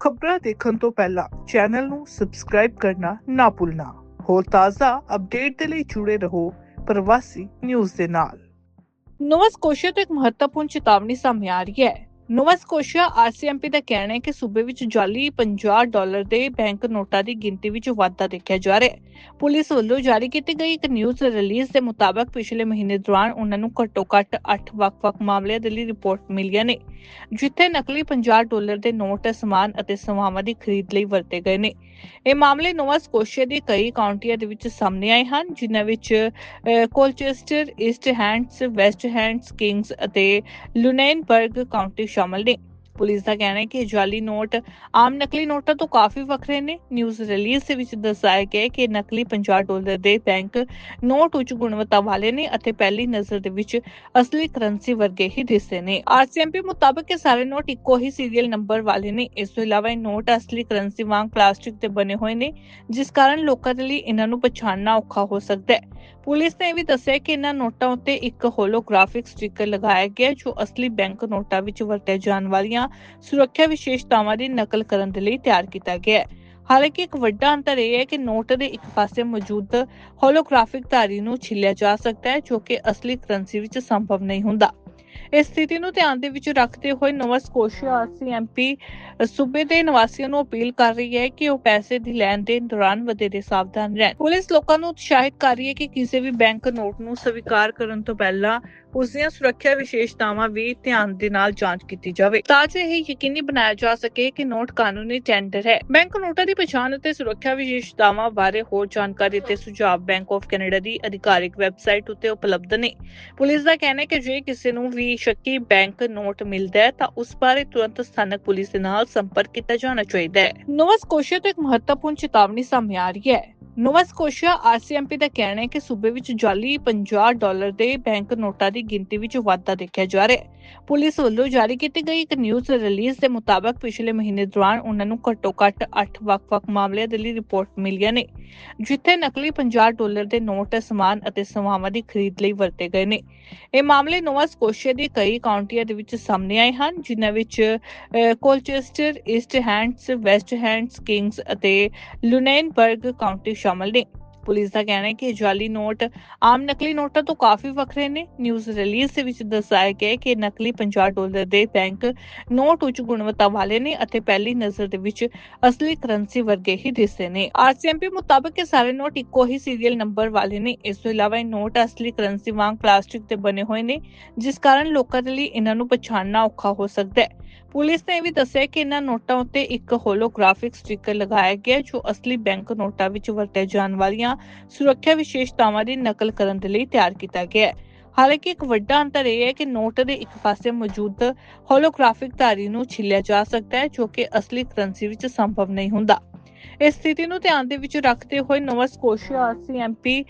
ਖਬਰਾਂ ਦੇਖਣ ਤੋਂ ਪਹਿਲਾਂ ਚੈਨਲ ਨੂੰ ਸਬਸਕ੍ਰਾਈਬ ਕਰਨਾ ਨਾ ਭੁੱਲਣਾ। ਹੋਰ ਤਾਜ਼ਾ ਅਪਡੇਟ ਦੇ ਲਈ ਜੁੜੇ ਰਹੋ ਪ੍ਰਵਾਸੀ ਨਿਊਜ਼ ਦੇ ਨਾਲ। ਨੋਵਾ ਸਕੋਸ਼ੀਆ ਤੋਂ ਇੱਕ ਮਹੱਤਵਪੂਰਨ ਚੇਤਾਵਨੀ ਸਾਹਮਣੇ ਆ ਰਹੀ ਹੈ। ਨੋਵਾ ਸਕੋਸ਼ੀਆ ਆਰਸੀਐਮਪੀ ਦਾ ਕਹਿਣਾ ਹੈ ਕਿ ਸੂਬੇ ਵਿੱਚ ਜਾਲੀ 50 ਡਾਲਰ ਦੇ ਬੈਂਕ ਨੋਟਾਂ ਦੀ ਗਿਣਤੀ ਵਿੱਚ ਵਾਧਾ ਦੇਖਿਆ ਜਾ ਰਿਹਾ ਹੈ। ਪੁਲਿਸ ਵੱਲੋਂ ਜਾਰੀ ਕੀਤੀ ਗਈ ਇੱਕ ਨਿਊਜ਼ ਰਿਲੀਜ਼ ਦੇ ਮੁਤਾਬਕ ਪਿਛਲੇ ਮਹੀਨੇ ਦੌਰਾਨ ਉਹਨਾਂ ਨੂੰ ਘੱਟੋ-ਘੱਟ 8 ਵੱਖ-ਵੱਖ ਮਾਮਲਿਆਂ ਦੇ ਲਈ ਰਿਪੋਰਟ ਮਿਲੀਆਂ ਨੇ, ਜਿੱਥੇ ਨਕਲੀ 50 ਡਾਲਰ ਦੇ ਨੋਟ, ਸਮਾਨ ਅਤੇ ਸੇਵਾਵਾਂ ਦੀ ਖਰੀਦ ਲਈ ਵਰਤੇ ਗਏ ਨੇ। ਇਹ ਮਾਮਲੇ ਨੋਵਾ ਸਕੋਸ਼ੀਆ ਦੇ ਕਈ ਕਾਉਂਟੀਆਂ ਦੇ ਵਿੱਚ ਸਾਹਮਣੇ ਆਏ ਹਨ, ਜਿਨ੍ਹਾਂ ਵਿੱਚ Colchester, East Hants, West Hants Kings ਅਤੇ ਲੁਨੇਨਬਰਗ ਕਾਉਂਟੀ ਸ਼ਾਮਲ ਨੇ ਪੁਲਿਸ ਦਾ ਕਹਿਣਾ ਹੈ ਕਿ ਜਾਲੀ ਨੋਟ, ਆਮ ਨਕਲੀ ਨੋਟਾਂ ਤੋਂ ਕਾਫੀ ਵੱਖਰੇ ਨੇ। ਨਿਊਜ਼ ਰਿਲੀਜ਼ ਦੇ ਵਿੱਚ ਦੱਸਿਆ ਗਿਆ ਕਿ ਨਕਲੀ 50 ਡਾਲਰ ਦੇ ਬੈਂਕ ਨੋਟ ਉੱਚ ਗੁਣਵੱਤਾ ਵਾਲੇ ਨੇ ਅਤੇ ਪਹਿਲੀ ਨਜ਼ਰ ਦੇ ਵਿੱਚ ਅਸਲੀ ਕਰੰਸੀ ਵਰਗੇ ਹੀ ਦਿਸਦੇ ਨੇ। ਆਰਸੀਐਮਪੀ ਮੁਤਾਬਕ ਇਹ ਸਾਰੇ ਨੋਟ ਇੱਕੋ ਹੀ ਸੀਰੀਅਲ ਨੰਬਰ ਵਾਲੇ ਨੇ। ਇਸ ਤੋਂ ਇਲਾਵਾ ਇਹ ਨੋਟ ਅਸਲੀ ਕਰੰਸੀ ਵਾਂਗ ਪਲਾਸਟਿਕ ਦੇ ਬਣੇ ਹੋਏ ਨੇ, ਜਿਸ ਕਾਰਨ ਲੋਕਾਂ ਦੇ ਲਈ ਇਹਨਾਂ ਨੂੰ ਪਛਾਣਨਾ ਔਖਾ ਹੋ ਸਕਦਾ ਹੈ। ਪੁਲਿਸ ਨੇ ਇਹ ਵੀ ਦੱਸਿਆ ਕਿ ਇਹਨਾਂ ਨੋਟਾਂ ਉੱਤੇ ਇੱਕ ਹੋਲੋਗ੍ਰਾਫਿਕ ਸਟicker ਲਗਾਇਆ ਗਿਆ ਹੈ ਜੋ ਅਸਲੀ ਬੈਂਕ ਨੋਟਾਂ ਵਿੱਚ ਵਰਤੇ ਜਾਣ ਵਾਲੀਆਂ ਸੁਰੱਖਿਆ ਵਿਸ਼ੇਸ਼ਤਾਵਾਂ ਦੀ ਨਕਲ ਕਰਨ ਦੇ ਲਈ ਤਿਆਰ ਕੀਤਾ ਗਿਆ ਹੈ। ਹਾਲਾਂਕਿ ਇੱਕ ਵੱਡਾ ਅੰਤਰ ਇਹ ਹੈ ਕਿ ਨੋਟ ਦੇ ਇੱਕ ਪਾਸੇ ਮੌਜੂਦ ਹੋਲੋਗ੍ਰਾਫਿਕ ਧਾਰੀ ਨੂੰ ਛਿੱਲਿਆ ਜਾ ਸਕਦਾ ਹੈ, ਜੋ ਕਿ ਅਸਲੀ ਕਰੰਸੀ ਵਿੱਚ ਸੰਭਵ ਨਹੀਂ ਹੁੰਦਾ। ਇਸ ਸਥਿਤੀ ਨੂੰ ਧਿਆਨ ਦੇ ਵਿੱਚ ਰੱਖਦੇ ਹੋਏ ਨੋਵਾ ਸਕੋਸ਼ੀਆ ਆਰਸੀਐਮਪੀ ਸੂਬੇ ਦੇ ਨਿਵਾਸੀਆਂ ਨੂੰ ਅਪੀਲ ਕਰ ਰਹੀ ਹੈ ਕਿ ਉਹ ਪੈਸੇ ਦੀ ਲੈਣ ਦੇਣ ਦੌਰਾਨ ਵਧੇਰੇ ਸਾਵਧਾਨ ਰਹਿਣ। ਪੁਲਿਸ ਲੋਕਾਂ ਨੂੰ ਉਤਸ਼ਾਹਿਤ ਕਰ ਰਹੀ ਹੈ ਕਿ ਕਿਸੇ ਵੀ ਬੈਂਕ ਨੋਟ ਨੂੰ ਸਵੀਕਾਰ ਕਰਨ ਤੋਂ ਪਹਿਲਾਂ ਉਸ ਦੀਆਂ ਸੁਰੱਖਿਆ ਵਿਸ਼ੇਸ਼ਤਾਵਾਂ ਵੀ ਧਿਆਨ ਦੇ ਨਾਲ ਜਾਂਚ ਕੀਤੀ ਜਾਵੇ, ਤਾਂ ਜੋ ਇਹ ਯਕੀਨੀ ਬਣਾਇਆ ਜਾ ਸਕੇ ਕਿ ਨੋਟ ਕਾਨੂੰਨੀ ਟੈਂਡਰ ਹੈ। ਬੈਂਕ ਨੋਟਾਂ ਦੀ ਪਛਾਣ ਅਤੇ ਸੁਰੱਖਿਆ ਵਿਸ਼ੇਸ਼ਤਾਵਾਂ ਬਾਰੇ ਹੋਰ ਜਾਣਕਾਰੀ ਤੇ ਸੁਝਾਅ ਬੈਂਕ ਆਫ ਕੈਨੇਡਾ ਦੀ ਅਧਿਕਾਰਿਕ ਵੈਬਸਾਈਟ ਉੱਤੇ ਉਪਲਬਧ ਨੇ। ਪੁਲਿਸ ਦਾ ਕਹਿਣਾ ਹੈ ਕਿ ਜੇ ਕਿਸੇ ਨੂੰ ਵੀ ਸ਼ੱਕੀ ਬੈਂਕ ਨੋਟ ਮਿਲਦਾ ਹੈ ਤਾਂ ਉਸ ਬਾਰੇ ਤੁਰੰਤ ਸਥਾਨਕ ਪੁਲਿਸ ਦੇ ਨਾਲ ਸੰਪਰਕ ਕੀਤਾ ਜਾਣਾ ਚਾਹੀਦਾ ਹੈ। ਨੋਵਾ ਸਕੋਸ਼ੀਆ ਤੋਂ ਇੱਕ ਮਹੱਤਵਪੂਰਨ ਚੇਤਾਵਨੀ ਸਾਹਮਣੇ ਆ ਰਹੀ ਹੈ। ਨੋਵਾ ਸਕੋਸ਼ੀਆ ਆਰਸੀਐਮਪੀ ਦਾ ਕਹਿਣਾ ਹੈ ਕਿ ਸੂਬੇ ਵਿੱਚ ਜਾਲੀ 50 ਡਾਲਰ ਦੇ ਬੈਂਕ ਨੋਟਾਂ ਦੀ ਗਿਣਤੀ ਵਿੱਚ ਵਾਧਾ ਦੇਖਿਆ ਜਾ ਰਿਹਾ ਹੈ। ਪੁਲਿਸ ਵੱਲੋਂ ਜਾਰੀ ਕੀਤੀ ਗਈ ਇੱਕ ਨਿਊਜ਼ ਰਿਲੀਜ਼ ਦੇ ਮੁਤਾਬਕ ਪਿਛਲੇ ਮਹੀਨੇ ਦੌਰਾਨ ਉਹਨਾਂ ਨੂੰ ਘੱਟੋ-ਘੱਟ 8 ਵੱਖ-ਵੱਖ ਮਾਮਲਿਆਂ ਦੇ ਲਈ ਰਿਪੋਰਟ ਮਿਲੀਆਂ ਨੇ, ਜਿੱਥੇ ਨਕਲੀ 50 ਡਾਲਰ ਦੇ ਨੋਟ, ਸਮਾਨ ਅਤੇ ਸੇਵਾਵਾਂ ਦੀ ਖਰੀਦ ਲਈ ਵਰਤੇ ਗਏ ਨੇ। ਇਹ ਮਾਮਲੇ ਨੋਵਾ ਸਕੋਸ਼ੀਆ ਦੀ ਕਈ ਕਾਉਂਟੀਆਂ ਦੇ ਵਿੱਚ ਸਾਹਮਣੇ ਆਏ ਹਨ, ਜਿਨ੍ਹਾਂ ਵਿੱਚ Colchester, East Hants, West Hants Kings ਅਤੇ ਲੁਨੇਨਬਰਗ ਕਾਉਂਟੀ ਸ਼ਾਮਲ ਨੇ। ਪੁਲਿਸ ਦਾ ਕਹਿਣਾ ਹੈ ਕਿ ਜਾਲੀ ਨੋਟ, ਆਮ ਨਕਲੀ ਨੋਟਾਂ ਤੋਂ ਕਾਫੀ ਵੱਖਰੇ ਨੇ। ਨਿਊਜ਼ ਰਿਲੀਜ਼ ਦੇ ਵਿੱਚ ਦੱਸਿਆ ਗਿਆ ਕਿ ਨਕਲੀ 50 ਡਾਲਰ ਦੇ ਬੈਂਕ ਨੋਟ ਉੱਚ ਗੁਣਵੱਤਾ ਵਾਲੇ ਨੇ ਅਤੇ ਪਹਿਲੀ ਨਜ਼ਰ ਦੇ ਵਿੱਚ ਅਸਲੀ ਕਰੰਸੀ ਵਰਗੇ ਹੀ ਦਿਸਦੇ ਨੇ। ਆਰਸੀਐਮਪੀ ਮੁਤਾਬਕ ਇਹ ਸਾਰੇ ਨੋਟ ਇੱਕੋ ਹੀ ਸੀਰੀਅਲ ਨੰਬਰ ਵਾਲੇ ਨੇ। ਇਸ ਤੋਂ ਇਲਾਵਾ ਇਹ ਨੋਟ ਅਸਲੀ ਕਰੰਸੀ ਵਾਂਗ ਪਲਾਸਟਿਕ ਦੇ ਬਣੇ ਹੋਏ ਨੇ, ਜਿਸ ਕਾਰਨ ਲੋਕਾਂ ਦੇ ਲਈ ਇਹਨਾਂ ਨੂੰ ਪਛਾਣਨਾ ਔਖਾ ਹੋ ਸਕਦਾ ਹੈ। ਪੁਲਿਸ ਨੇ ਵੀ ਦੱਸਿਆ ਕਿ ਇਹਨਾਂ ਨੋਟਾਂ ਉੱਤੇ ਇੱਕ ਹੋਲੋਗ੍ਰਾਫਿਕ ਸਟicker ਲਗਾਇਆ ਗਿਆ ਜੋ ਅਸਲੀ ਬੈਂਕ ਨੋਟਾਂ ਵਿੱਚ ਵਰਤੇ ਜਾਣ ਵਾਲੀਆਂ ਸੁਰੱਖਿਆ ਵਿਸ਼ੇਸ਼ਤਾਵਾਂ ਦੀ ਨਕਲ ਕਰਨ ਦੇ ਲਈ ਤਿਆਰ ਕੀਤਾ ਗਿਆ ਹੈ। ਹਾਲਾਂਕਿ ਇੱਕ ਵੱਡਾ ਅੰਤਰ ਇਹ ਹੈ ਕਿ ਨੋਟ ਦੇ ਇੱਕ ਪਾਸੇ ਮੌਜੂਦ ਹੋਲੋਗ੍ਰਾਫਿਕ ਧਾਰੀ ਨੂੰ ਛਿੱਲਿਆ ਜਾ ਸਕਦਾ ਹੈ, ਜੋ ਕਿ ਅਸਲੀ ਕਰੰਸੀ ਵਿੱਚ ਸੰਭਵ ਨਹੀਂ ਹੁੰਦਾ। ਇਸ ਸਥਿਤੀ ਨੂੰ ਧਿਆਨ ਦੇ ਵਿੱਚ ਰੱਖਦੇ ਹੋਏ ਨੋਵਾ ਸਕੋਸ਼ੀਆ ਆਰਸੀਐਮਪੀ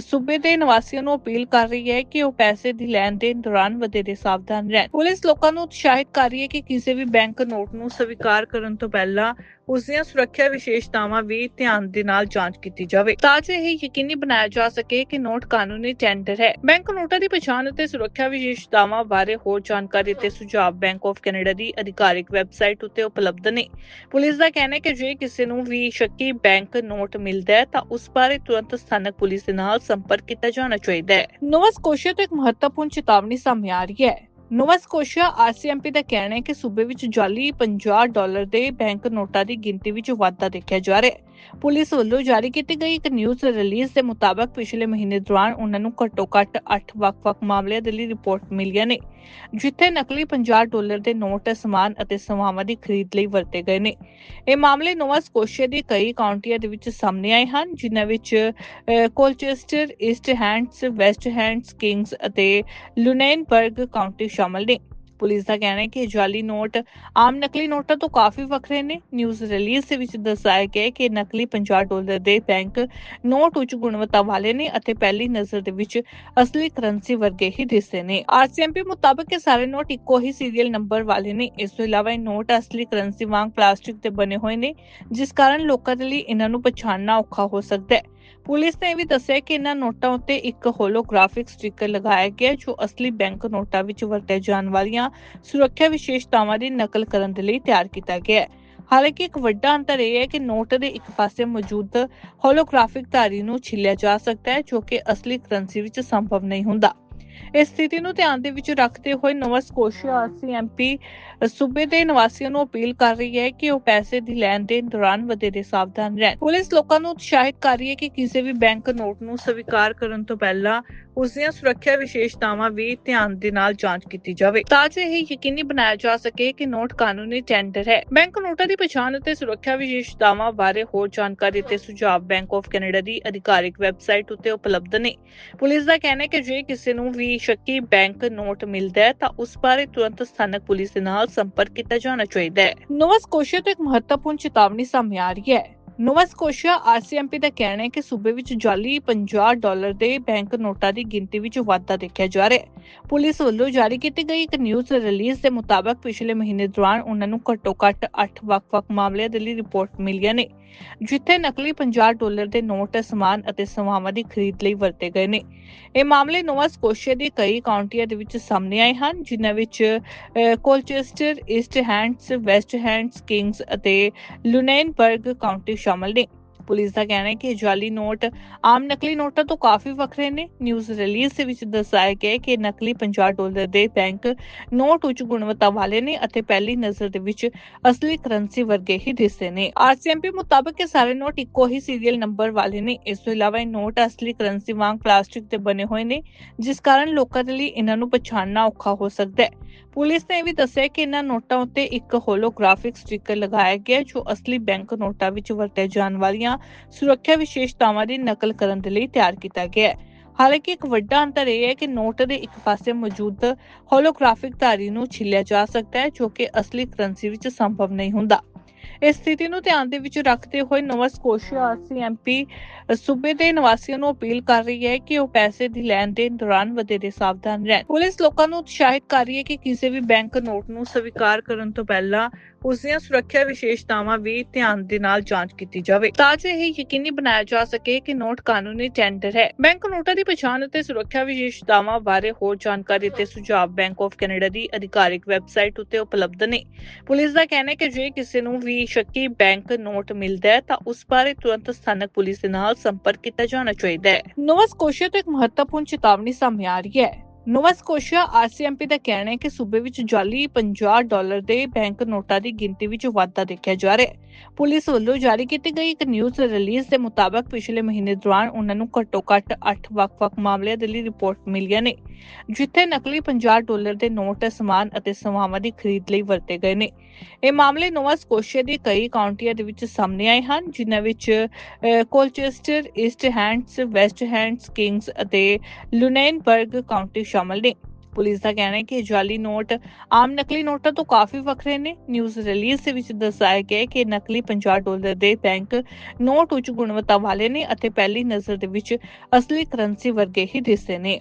ਸੂਬੇ ਦੇ ਨਿਵਾਸੀਆਂ ਨੂੰ ਅਪੀਲ ਕਰ ਰਹੀ ਹੈ ਕਿ ਉਹ ਪੈਸੇ ਦੀ ਲੈਣ ਦੇਣ ਦੌਰਾਨ ਵਧੇਰੇ ਸਾਵਧਾਨ ਰਹਿਣ। ਪੁਲਿਸ ਲੋਕਾਂ ਨੂੰ ਉਤਸ਼ਾਹਿਤ ਕਰ ਰਹੀ ਹੈ ਕਿ ਕਿਸੇ ਵੀ ਬੈਂਕ ਨੋਟ ਨੂੰ ਸਵੀਕਾਰ ਕਰਨ ਤੋਂ ਪਹਿਲਾਂ ਉਸ ਦੀਆਂ ਸੁਰੱਖਿਆ ਵਿਸ਼ੇਸ਼ਤਾਵਾਂ ਵੀ ਧਿਆਨ ਦੇ ਨਾਲ ਜਾਂਚ ਕੀਤੀ ਜਾਵੇ। ਤਾਂ ਜੋ ਇਹ ਯਕੀਨੀ ਬਣਾਇਆ ਜਾ ਸਕੇ ਕਿ ਨੋਟ ਕਾਨੂੰਨੀ ਟੈਂਡਰ ਹੈ। ਬੈਂਕ ਨੋਟਾਂ ਦੀ ਪਛਾਣ ਅਤੇ ਸੁਰੱਖਿਆ ਵਿਸ਼ੇਸ਼ਤਾਵਾਂ ਬਾਰੇ ਹੋਰ ਜਾਣਕਾਰੀ ਤੇ ਸੁਝਾਅ ਬੈਂਕ ਆਫ ਕੈਨੇਡਾ ਦੀ ਅਧਿਕਾਰਿਕ ਵੈਬਸਾਈਟ ਉੱਤੇ ਉਪਲਬਧ ਨੇ। ਪੁਲਿਸ ਦਾ ਕਹਿਣਾ ਹੈ ਕਿ ਜੇ ਕਿਸੇ ਨੂੰ ਵੀ ਸ਼ੱਕੀ ਬੈਂਕ ਨੋਟ ਮਿਲਦਾ ਹੈ, ਤਾਂ ਉਸ ਬਾਰੇ ਤੁਰੰਤ ਸਥਾਨਕ ਪੁਲਿਸ ਦੇ ਨਾਲ ਸੰਪਰਕ ਕੀਤਾ ਜਾਣਾ ਚਾਹੀਦਾ ਹੈ। ਨੋਵਾ ਸਕੋਸ਼ੀਆ ਤੋਂ ਇੱਕ ਮਹੱਤਵਪੂਰਨ ਚੇਤਾਵਨੀ ਸਾਹਮਣੇ ਆ ਰਹੀ ਹੈ। ਨੋਵਾ ਸਕੋਸ਼ੀਆ ਆਰਸੀਐਮਪੀ ਦਾ ਕਹਿਣਾ ਹੈ ਕਿ ਸੂਬੇ ਵਿੱਚ ਜਾਲੀ 50 ਡਾਲਰ ਦੇ ਬੈਂਕ ਨੋਟਾਂ ਦੀ ਗਿਣਤੀ ਵਿੱਚ ਵਾਧਾ ਦੇਖਿਆ ਜਾ ਰਿਹਾ ਹੈ। ਪੁਲਿਸ ਵੱਲੋਂ ਜਾਰੀ ਕੀਤੀ ਗਈ ਇੱਕ ਨਿਊਜ਼ ਰਿਲੀਜ਼ ਦੇ ਮੁਤਾਬਕ ਪਿਛਲੇ ਮਹੀਨੇ ਦੌਰਾਨ ਉਹਨਾਂ ਨੂੰ ਘੱਟੋ-ਘੱਟ 8 ਵੱਖ-ਵੱਖ ਮਾਮਲਿਆਂ ਦੇ ਲਈ ਰਿਪੋਰਟ ਮਿਲੀਆਂ ਨੇ, ਜਿੱਥੇ ਨਕਲੀ 50 ਡਾਲਰ ਦੇ ਨੋਟ, ਸਮਾਨ ਅਤੇ ਸੇਵਾਵਾਂ ਦੀ ਖਰੀਦ ਲਈ ਵਰਤੇ ਗਏ ਨੇ। ਇਹ ਮਾਮਲੇ ਨੋਵਾ ਸਕੋਸ਼ੀਆ ਦੀ ਕਈ ਕਾਉਂਟੀਆਂ ਦੇ ਵਿੱਚ ਸਾਹਮਣੇ ਆਏ ਹਨ, ਜਿਨ੍ਹਾਂ ਵਿੱਚ Colchester, East Hants, West Hants Kings ਅਤੇ ਲੁਨੇਨਬਰਗ ਕਾਉਂਟੀ ਸ਼ਾਮਲ ਨੇ। ਪੁਲਿਸ ਦਾ ਕਹਿਣਾ ਹੈ ਕਿ ਜਾਲੀ ਨੋਟ, ਆਮ ਨਕਲੀ ਨੋਟਾਂ ਤੋਂ ਕਾਫੀ ਵੱਖਰੇ ਨੇ। ਨਿਊਜ਼ ਰਿਲੀਜ਼ ਦੇ ਵਿੱਚ ਦੱਸਿਆ ਗਿਆ ਕਿ ਨਕਲੀ 50 ਡਾਲਰ ਦੇ ਬੈਂਕ ਨੋਟ ਉੱਚ ਗੁਣਵੱਤਾ ਵਾਲੇ ਨੇ ਅਤੇ ਪਹਿਲੀ ਨਜ਼ਰ ਦੇ ਵਿੱਚ ਅਸਲੀ ਕਰੰਸੀ ਵਰਗੇ ਹੀ ਦਿਸਦੇ ਨੇ। ਆਰਸੀਐਮਪੀ ਮੁਤਾਬਕ ਇਹ ਸਾਰੇ ਨੋਟ ਇੱਕੋ ਹੀ ਸੀਰੀਅਲ ਨੰਬਰ ਵਾਲੇ ਨੇ। ਇਸ ਤੋਂ ਇਲਾਵਾ ਇਹ ਨੋਟ ਅਸਲੀ ਕਰੰਸੀ ਵਾਂਗ ਪਲਾਸਟਿਕ ਦੇ ਬਣੇ ਹੋਏ ਨੇ, ਜਿਸ ਕਾਰਨ ਲੋਕਾਂ ਦੇ ਲਈ ਇਹਨਾਂ ਨੂੰ ਪਛਾਣਨਾ ਔਖਾ ਹੋ ਸਕਦਾ ਹੈ। ਪੁਲਿਸ ਨੇ ਵੀ ਦੱਸਿਆ ਕਿ ਇਹਨਾਂ ਨੋਟਾਂ ਉੱਤੇ ਇੱਕ ਹੋਲੋਗ੍ਰਾਫਿਕ ਸਟicker ਲਗਾਇਆ ਗਿਆ, ਜੋ ਅਸਲੀ ਬੈਂਕ ਨੋਟਾਂ ਵਿੱਚ ਵਰਤੇ ਜਾਣ ਵਾਲੀਆਂ ਸੁਰੱਖਿਆ ਵਿਸ਼ੇਸ਼ਤਾਵਾਂ ਦੀ ਨਕਲ ਕਰਨ ਦੇ ਲਈ ਤਿਆਰ ਕੀਤਾ ਗਿਆ ਹੈ। ਹਾਲਾਂਕਿ ਇੱਕ ਵੱਡਾ ਅੰਤਰ ਇਹ ਹੈ ਕਿ ਨੋਟ ਦੇ ਇੱਕ ਪਾਸੇ ਮੌਜੂਦ ਹੋਲੋਗ੍ਰਾਫਿਕ ਧਾਰੀ ਨੂੰ ਛਿੱਲਿਆ ਜਾ ਸਕਦਾ ਹੈ, ਜੋ ਕਿ ਅਸਲੀ ਕਰੰਸੀ ਵਿੱਚ ਸੰਭਵ ਨਹੀਂ ਹੁੰਦਾ। ਇਸ ਸਥਿਤੀ ਨੂੰ ਧਿਆਨ ਦੇ ਵਿੱਚ ਰੱਖਦੇ ਹੋਏ ਨੋਵਾ ਸਕੋਸ਼ੀਆ ਸੀਐਮਪੀ ਸੂਬੇ ਦੇ ਨਿਵਾਸੀਆਂ ਨੂੰ ਅਪੀਲ ਕਰ ਰਹੀ ਹੈ ਕਿ ਉਹ ਪੈਸੇ ਦੀ ਲੈਣ ਦੇਣ ਦੌਰਾਨ ਵਧੇਰੇ ਸਾਵਧਾਨ ਰਹਿਣ। ਪੁਲਿਸ ਲੋਕਾਂ ਨੂੰ ਉਤਸ਼ਾਹਿਤ ਕਰ ਰਹੀ ਹੈ ਕਿ ਕਿਸੇ ਵੀ ਬੈਂਕ ਨੋਟ ਨੂੰ ਸਵੀਕਾਰ ਕਰਨ ਤੋਂ ਪਹਿਲਾਂ ਉਸ ਦੀਆਂ ਸੁਰੱਖਿਆ ਵਿਸ਼ੇਸ਼ਤਾਵਾਂ ਵੀ ਧਿਆਨ ਦੇ ਨਾਲ ਜਾਂਚ ਕੀਤੀ ਜਾਵੇ। ਤਾਂ ਜੋ ਇਹ ਯਕੀਨੀ ਬਣਾਇਆ ਜਾ ਸਕੇ ਕਿ ਨੋਟ ਕਾਨੂੰਨੀ ਟੈਂਡਰ ਹੈ। ਬੈਂਕ ਨੋਟਾਂ ਦੀ ਪਛਾਣ ਅਤੇ ਸੁਰੱਖਿਆ ਵਿਸ਼ੇਸ਼ਤਾਵਾਂ ਬਾਰੇ ਹੋਰ ਜਾਣਕਾਰੀ ਤੇ ਸੁਝਾਅ ਬੈਂਕ ਆਫ ਕੈਨੇਡਾ ਦੀ ਅਧਿਕਾਰਿਕ ਵੈਬਸਾਈਟ ਉੱਤੇ ਉਪਲਬਧ ਨੇ। ਪੁਲਿਸ ਦਾ ਕਹਿਣਾ ਹੈ ਕਿ ਜੇ ਕਿਸੇ ਨੂੰ ਵੀ ਸ਼ੱਕੀ ਬੈਂਕ ਨੋਟ ਮਿਲਦਾ ਹੈ, ਤਾਂ ਉਸ ਬਾਰੇ ਤੁਰੰਤ ਸਥਾਨਕ ਪੁਲਿਸ ਦੇ ਨਾਲ ਸੰਪਰਕ ਕੀਤਾ ਜਾਣਾ ਚਾਹੀਦਾ ਹੈ। ਨੋਵਾ ਸਕੋਸ਼ੀਆ ਤੋਂ ਇੱਕ ਮਹੱਤਵਪੂਰਨ ਚੇਤਾਵਨੀ ਸਾਹਮਣੇ ਆ ਰਹੀ ਹੈ। ਨੋਵਾ ਸਕੋਸ਼ੀਆ ਆਰਸੀਐਮਪੀ ਦਾ ਕਹਿਣਾ ਹੈ ਕਿ ਸੂਬੇ ਵਿੱਚ ਜਾਲੀ 50 ਡਾਲਰ ਦੇ ਬੈਂਕ ਨੋਟਾਂ ਦੀ ਗਿਣਤੀ ਵਿੱਚ ਵਾਧਾ ਦੇਖਿਆ ਜਾ ਰਿਹਾ ਹੈ। ਪੁਲਿਸ ਵੱਲੋਂ ਜਾਰੀ ਕੀਤੀ ਗਈ ਇੱਕ ਨਿਊਜ਼ ਰਿਲੀਜ਼ ਦੇ ਮੁਤਾਬਕ ਪਿਛਲੇ ਮਹੀਨੇ ਦੌਰਾਨ ਉਹਨਾਂ ਨੂੰ ਘੱਟੋ-ਘੱਟ 8 ਵੱਖ-ਵੱਖ ਮਾਮਲਿਆਂ ਦੇ ਲਈ ਰਿਪੋਰਟ ਮਿਲੀਆਂ ਨੇ, ਜਿੱਥੇ ਨਕਲੀ 50 ਡਾਲਰ ਦੇ ਨੋਟ, ਸਮਾਨ ਅਤੇ ਸੇਵਾਵਾਂ ਦੀ ਖਰੀਦ ਲਈ ਵਰਤੇ ਗਏ ਨੇ। ਇਹ ਮਾਮਲੇ ਨੋਵਾ ਸਕੋਸ਼ੀਆ ਦੇ ਕਈ ਕਾਉਂਟੀਆਂ ਦੇ ਵਿੱਚ ਸਾਹਮਣੇ ਆਏ ਹਨ, ਜਿਨ੍ਹਾਂ ਵਿੱਚ Colchester, East Hants, West Hants Kings ਅਤੇ ਲੁਨੇਨਬਰਗ ਕਾਉਂਟੀ ਸ਼ਾਮਲ ਨੇ। ਪੁਲਿਸ ਦਾ ਕਹਿਣਾ ਹੈ ਕਿ ਜਾਲੀ ਨੋਟ, ਆਮ ਨਕਲੀ ਨੋਟਾਂ ਤੋਂ ਕਾਫੀ ਵੱਖਰੇ ਨੇ। ਨਿਊਜ਼ ਰਿਲੀਜ਼ ਦੇ ਵਿੱਚ ਦੱਸਿਆ ਗਿਆ ਹੈ ਕਿ ਨਕਲੀ 50 ਡਾਲਰ ਦੇ ਬੈਂਕ ਨੋਟ ਉੱਚ ਗੁਣਵੱਤਾ ਵਾਲੇ ਨੇ ਅਤੇ ਪਹਿਲੀ ਨਜ਼ਰ ਦੇ ਵਿੱਚ ਅਸਲੀ ਕਰੰਸੀ ਵਰਗੇ ਹੀ ਦਿਸਦੇ ਨੇ। ਆਰਸੀਐਮਪੀ ਮੁਤਾਬਕ ਇਹ ਸਾਰੇ ਨੋਟ ਇੱਕੋ ਹੀ ਸੀਰੀਅਲ ਨੰਬਰ ਵਾਲੇ ਨੇ। ਇਸ ਤੋਂ ਇਲਾਵਾ ਇਹ ਨੋਟ ਅਸਲੀ ਕਰੰਸੀ ਵਾਂਗ ਪਲਾਸਟਿਕ ਦੇ ਬਣੇ ਹੋਏ ਨੇ, ਜਿਸ ਕਾਰਨ ਲੋਕਾਂ ਦੇ ਲਈ ਇਹਨਾਂ ਨੂੰ ਪਛਾਣਨਾ ਔਖਾ ਹੋ ਸਕਦਾ ਹੈ। ਪੁਲਿਸ ਨੇ ਇਹ ਵੀ ਦੱਸਿਆ ਕਿ ਇਹਨਾਂ ਨੋਟਾਂ ਉੱਤੇ ਇੱਕ ਹੋਲੋਗ੍ਰਾਫਿਕ ਸਟicker ਲਗਾਇਆ ਗਿਆ, ਜੋ ਅਸਲੀ ਬੈਂਕ ਨੋਟਾਂ ਵਿੱਚ ਵਰਤੇ ਜਾਣ ਵਾਲੀਆਂ ਸੁਰੱਖਿਆ ਵਿਸ਼ੇਸ਼ਤਾਵਾਂ ਦੀ ਨਕਲ ਕਰਨ ਦੇ ਲਈ ਤਿਆਰ ਕੀਤਾ ਗਿਆ ਹੈ। ਹਾਲਾਂਕਿ ਇੱਕ ਵੱਡਾ ਅੰਤਰ ਇਹ ਹੈ ਕਿ ਨੋਟ ਦੇ ਇੱਕ ਪਾਸੇ ਮੌਜੂਦ ਹੋਲੋਗ੍ਰਾਫਿਕ ਧਾਰੀ ਨੂੰ ਛਿੱਲਿਆ ਜਾ ਸਕਦਾ ਹੈ, ਜੋ ਕਿ ਅਸਲੀ ਕਰੰਸੀ ਵਿੱਚ ਸੰਭਵ ਨਹੀਂ ਹੁੰਦਾ। ਇਸ ਸਥਿਤੀ ਨੂੰ ਧਿਆਨ ਦੇ ਵਿੱਚ ਰੱਖਦੇ ਹੋਏ ਨੋਵਾ ਸਕੋਸ਼ੀਆ ਸੀਐਮਪੀ ਸੂਬੇ ਦੇ ਨਿਵਾਸੀਆਂ ਨੂੰ ਅਪੀਲ ਕਰ ਰਹੀ ਹੈ ਕਿ ਉਹ ਪੈਸੇ ਦੀ ਲੈਣ ਦੇਣ ਦੌਰਾਨ ਵਧੇਰੇ ਸਾਵਧਾਨ ਰਹਿਣ। ਪੁਲਿਸ ਲੋਕਾਂ ਨੂੰ ਉਤਸ਼ਾਹਿਤ ਕਰ ਰਹੀ ਹੈ ਕਿ ਕਿਸੇ ਵੀ ਬੈਂਕ ਨੋਟ ਨੂੰ ਸਵੀਕਾਰ ਕਰਨ ਤੋਂ ਪਹਿਲਾਂ ਉਸ ਦੀਆਂ ਸੁਰੱਖਿਆ ਵਿਸ਼ੇਸ਼ਤਾਵਾਂ ਵੀ ਧਿਆਨ ਦੇ ਨਾਲ ਜਾਂਚ ਕੀਤੀ ਜਾਵੇ। ਤਾਂ ਜੋ ਇਹ ਯਕੀਨੀ ਬਣਾਇਆ ਜਾ ਸਕੇ ਕਿ ਨੋਟ ਕਾਨੂੰਨੀ ਟੈਂਡਰ ਹੈ। ਬੈਂਕ ਨੋਟਾਂ ਦੀ ਪਛਾਣ ਅਤੇ ਸੁਰੱਖਿਆ ਵਿਸ਼ੇਸ਼ਤਾਵਾਂ ਬਾਰੇ ਹੋਰ ਜਾਣਕਾਰੀ ਤੇ ਸੁਝਾਅ ਬੈਂਕ ਆਫ ਕੈਨੇਡਾ ਦੀ ਅਧਿਕਾਰਿਕ ਵੈਬਸਾਈਟ ਉੱਤੇ ਉਪਲਬਧ ਨੇ। ਪੁਲਿਸ ਦਾ ਕਹਿਣਾ ਹੈ ਕਿ ਜੇ ਕਿਸੇ ਨੂੰ ਵੀ ਸ਼ੱਕੀ ਬੈਂਕ ਨੋਟ ਮਿਲਦਾ ਹੈ, ਤਾਂ ਉਸ ਬਾਰੇ ਤੁਰੰਤ ਸਥਾਨਕ ਪੁਲਿਸ ਦੇ ਨਾਲ ਸੰਪਰਕ ਕੀਤਾ ਜਾਣਾ ਚਾਹੀਦਾ ਹੈ। ਨੋਵਾ ਸਕੋਸ਼ੀਆ ਤੋਂ ਇੱਕ ਮਹੱਤਵਪੂਰਨ ਚੇਤਾਵਨੀ ਸਾਹਮਣੇ ਆ ਰਹੀ ਹੈ। ਨੋਵਾ ਸਕੋਸ਼ੀਆ ਆਰਸੀਐਮਪੀ ਦਾ ਕਹਿਣਾ ਹੈ ਕਿ ਸੂਬੇ ਵਿੱਚ ਜਾਲੀ 50 ਡਾਲਰ ਦੇ ਬੈਂਕ ਨੋਟਾਂ ਦੀ ਗਿਣਤੀ ਵਿੱਚ ਵਾਧਾ ਦੇਖਿਆ ਜਾ ਰਿਹਾ ਹੈ। ਪੁਲਿਸ ਵੱਲੋਂ ਜਾਰੀ ਕੀਤੀ ਗਈ ਇੱਕ ਨਿਊਜ਼ ਰਿਲੀਜ਼ ਦੇ ਮੁਤਾਬਕ ਪਿਛਲੇ ਮਹੀਨੇ ਦੌਰਾਨ ਉਹਨਾਂ ਨੂੰ ਘੱਟੋ-ਘੱਟ 8 ਵੱਖ-ਵੱਖ ਮਾਮਲਿਆਂ ਦੇ ਲਈ ਰਿਪੋਰਟ ਮਿਲੀਆਂ ਨੇ, ਜਿੱਥੇ ਨਕਲੀ 50 ਡਾਲਰ ਦੇ ਨੋਟ, ਸਮਾਨ ਅਤੇ ਸੇਵਾਵਾਂ ਦੀ ਖਰੀਦ ਲਈ ਵਰਤੇ ਗਏ ਨੇ। ਇਹ ਮਾਮਲੇ ਨੋਵਾ ਸਕੋਸ਼ੀਆ ਦੀ ਕਈ ਕਾਉਂਟੀਆਂ ਦੇ ਵਿੱਚ ਸਾਹਮਣੇ ਆਏ ਹਨ, ਜਿਨ੍ਹਾਂ ਵਿੱਚ Colchester, East Hants, West Hants Kings ਅਤੇ ਲੁਨੇਨਬਰਗ ਕਾਉਂਟੀ ਸ਼ਾਮਲ ਨੇ। ਪੁਲਿਸ ਦਾ ਕਹਿਣਾ ਹੈ ਕਿ ਇਹ ਜਾਲੀ ਨੋਟ, ਆਮ ਨਕਲੀ ਨੋਟਾਂ ਤੋਂ ਕਾਫੀ ਵੱਖਰੇ ਨੇ। ਨਿਊਜ਼ ਰਿਲੀਜ਼ ਦੇ ਵਿੱਚ ਦੱਸਿਆ ਗਿਆ ਕਿ ਨਕਲੀ 50 ਡਾਲਰ ਦੇ ਬੈਂਕ ਨੋਟ ਉੱਚ ਗੁਣਵੱਤਾ ਵਾਲੇ ਨੇ ਅਤੇ ਪਹਿਲੀ ਨਜ਼ਰ ਦੇ ਵਿੱਚ ਅਸਲੀ ਕਰੰਸੀ ਵਰਗੇ ਹੀ ਦਿਸਦੇ ਨੇ।